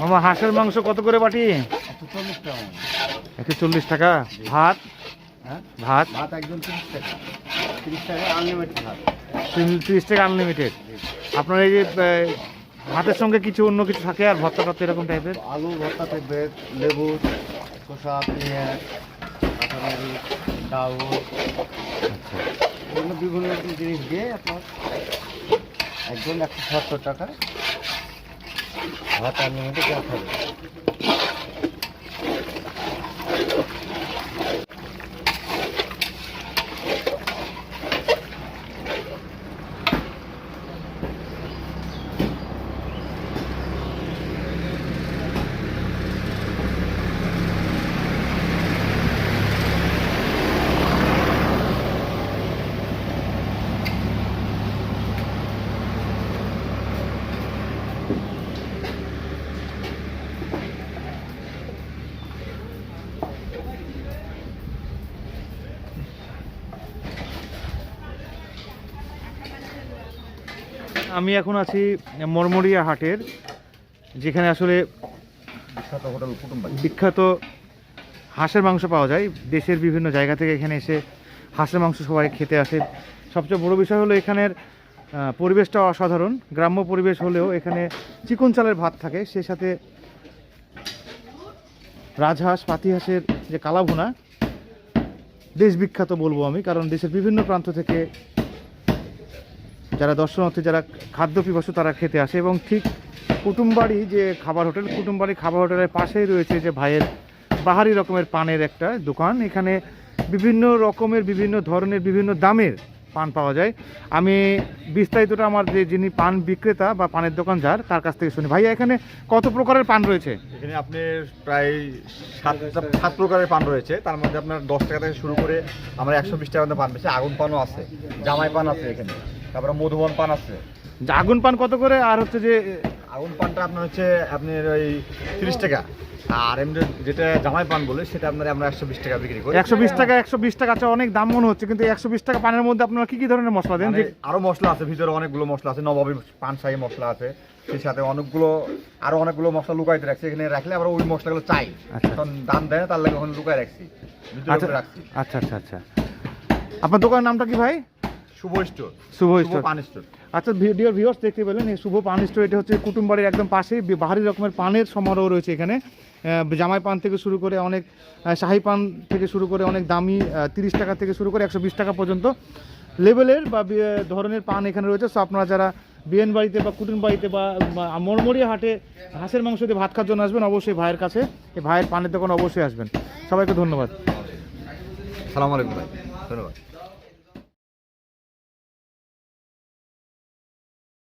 মামা হাঁসের মাংস কত করে বাটি? একশো চল্লিশ টাকা। ভাত? হ্যাঁ ভাত? ভাত একদম তিরিশ টাকা। তিরিশ টাকা আনলিমিটেড ভাত। তিরিশ টাকা আনলিমিটেড আপনার এই যে ভাতের সঙ্গে কিছু অন্য কিছু থাকে আর ভর্তা টর্তা এরকম টাইপের আলু ভর্তা থাকবে লেবু শসা পেঁয়াজ কাঁচামরিচ ডাউল এগুলো বিভিন্ন রকম জিনিস দিয়ে আপনার একজন একশো সত্তর টাকা। ভাত আনলিমিটেড দেওয়া থাকবে আমি এখন আছি মরমরিয়া হাটের যেখানে আসলে বিখ্যাত হোটেল বিখ্যাত হাঁসের মাংস পাওয়া যায়। দেশের বিভিন্ন জায়গা থেকে এখানে এসে হাঁসের মাংস সবাই খেতে আসে। সবচেয়ে বড় বিষয় হলো এখানের পরিবেশটা অসাধারণ। গ্রাম্য পরিবেশ হলেও এখানে চিকন চালের ভাত থাকে। সেই সাথে রাজহাঁস পাতিহাঁসের যে কালাভুনা দেশ বিখ্যাত বলব আমি। কারণ দেশের বিভিন্ন প্রান্ত থেকে যারা দর্শনার্থী, যারা খাদ্য পিপাসু তারা খেতে আসে এবং ঠিক কুটুমবাড়ি যে খাবার হোটেল, কুটুমবাড়ি খাবার হোটেলের পাশেই রয়েছে যে ভাইয়ের বাহারি রকমের পানের একটা দোকান। এখানে বিভিন্ন রকমের, বিভিন্ন ধরনের, বিভিন্ন দামের পান পাওয়া যায়। আমি বিস্তারিতটা আমার যে যিনি পান বিক্রেতা বা পানের দোকান যার তার কাছ থেকে শুনি। ভাইয়া, এখানে কত প্রকারের পান রয়েছে? এখানে আপনার প্রায় সাত সাত প্রকারের পান রয়েছে। তার মধ্যে আপনার দশ টাকা থেকে শুরু করে আমরা একশো বিশ টাকা মধ্যে পান পেয়েছি আগুন পানও আছে, জামাই পান আছে এখানে। তারপরে মধুবন পান আছে। যে আগুন পান কত করে? আর হচ্ছে যে আগুন পানটা আপনার হচ্ছে আপনার ওই তিরিশ টাকা। আর এমনি যেটা জামাই পান বলে সেটা আপনার আমরা একশো বিশ টাকা বিক্রি করি। একশো বিশ টাকা একশো বিশ টাকা আছে অনেক দাম মনে হচ্ছে কিন্তু একশো বিশ টাকা পানের মধ্যে আপনারা কি কি ধরনের মশলা দেন? মানে যে আরও মশলা আছে ভিতরে অনেকগুলো মশলা আছে নবাবী পান শাহী মশলা আছে সেই সাথে অনেকগুলো আরও অনেকগুলো মশলা লুকাইতে রাখছি। এখানে রাখলে আবার ওই মশলাগুলো চাই। আচ্ছা। তখন দাম দেয় তার লাগে ওখানে লুকাই রাখছি। আচ্ছা রাখছি। আচ্ছা আচ্ছা আচ্ছা। আপনার দোকানের নামটা কি ভাই? Shubho store Shubho store paan store আচ্ছা ভিডিও ভিউয়ার্স দেখতে পেলেন এই শুভ পান স্টোর এটা হচ্ছে কুটুমবাড়ির একদম পাশেই বাহারি রকমের পানের সমারোহ রয়েছে এখানে। জামাই পান থেকে শুরু করে অনেক শাহি পান থেকে শুরু করে অনেক দামি তিরিশ টাকা থেকে শুরু করে একশো বিশ টাকা পর্যন্ত লেভেলের বা ধরনের পান এখানে রয়েছে। সো আপনারা যারা বিয়েন বাড়িতে বা কুটুম বাড়িতে বা বা মরমরিয়া হাটে হাঁসের মাংস দিয়ে ভাত খাওয়ার জন্য আসবেন অবশ্যই ভাইয়ের কাছে এই ভাইয়ের পানের দোকানে অবশ্যই আসবেন। সবাইকে ধন্যবাদ। সালাম আলাইকুম ভাই ধন্যবাদ।